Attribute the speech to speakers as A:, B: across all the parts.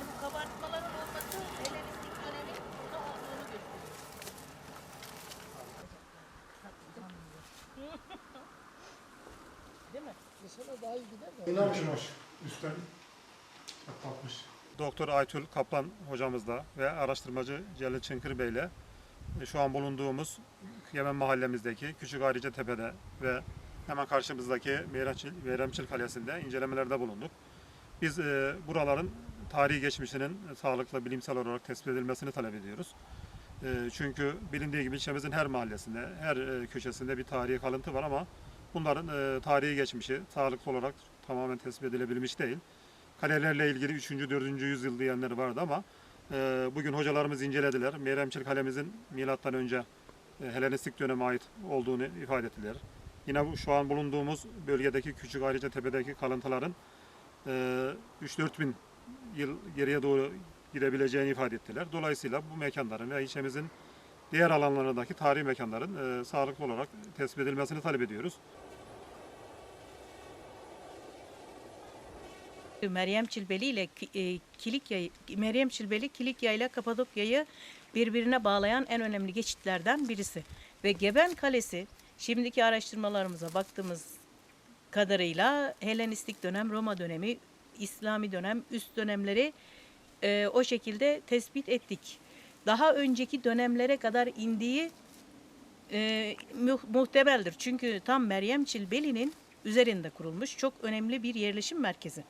A: Yani bu kabartmaların olması Helenistik dönemin burada olduğunu gösteriyor. Değil mi?
B: İnanmış üstten kalkmış. Doktor Aytül Kaplan hocamızla ve araştırmacı Celil Çınkır Bey'le e, şu an bulunduğumuz Yemen mahallemizdeki Küçük Ayrıca Tepe'de ve hemen karşımızdaki Meyremçil, Meyremçil Kalesi'nde incelemelerde bulunduk. Biz e, buraların tarihi geçmişinin sağlıklı bilimsel olarak tespit edilmesini talep ediyoruz. E, çünkü bilindiği gibi ilçemizin her mahallesinde, her e, köşesinde bir tarihi kalıntı var ama bunların e, tarihi geçmişi sağlıklı olarak tamamen tespit edilebilmiş değil. Kalelerle ilgili 3. 4. yüzyıl diyenler vardı ama e, bugün hocalarımız incelediler. Meyremçil kalemizin milattan önce Helenistik döneme ait olduğunu ifade ettiler. Yine şu an bulunduğumuz bölgedeki Küçük Ayrıca Tepe'deki kalıntıların e, 3-4 bin yıl geriye doğru gidebileceğini ifade ettiler. Dolayısıyla bu mekanların ve ilçemizin diğer alanlarındaki tarihi mekanların e, sağlıklı olarak tespit edilmesini talep ediyoruz.
C: Meryem Çilbeli ile e, Kilikya, Meryem Çilbeli Kilikya ile Kapadokya'yı birbirine bağlayan en önemli geçitlerden birisi. Ve Geben Kalesi şimdiki araştırmalarımıza baktığımız kadarıyla Helenistik dönem, Roma dönemi, İslami dönem, üst dönemleri e, o şekilde tespit ettik. Daha önceki dönemlere kadar indiği e, mu- muhtemeldir. Çünkü tam Meryem Çilbeli'nin üzerinde kurulmuş çok önemli bir yerleşim merkezi.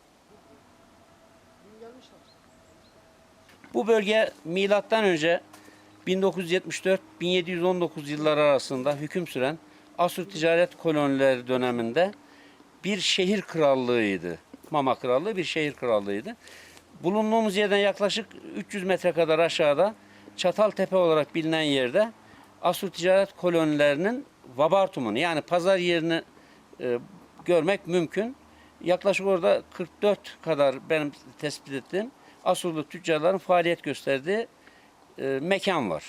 D: Bu bölge milattan önce 1974-1719 yılları arasında hüküm süren Asur ticaret kolonileri döneminde bir şehir krallığıydı. Mama Krallığı bir şehir krallığıydı. Bulunduğumuz yerden yaklaşık 300 metre kadar aşağıda Çataltepe olarak bilinen yerde Asur ticaret kolonilerinin Vabartum'unu yani pazar yerini e, görmek mümkün. Yaklaşık orada 44 kadar benim tespit ettiğim Asurlu tüccarların faaliyet gösterdiği e, mekan var.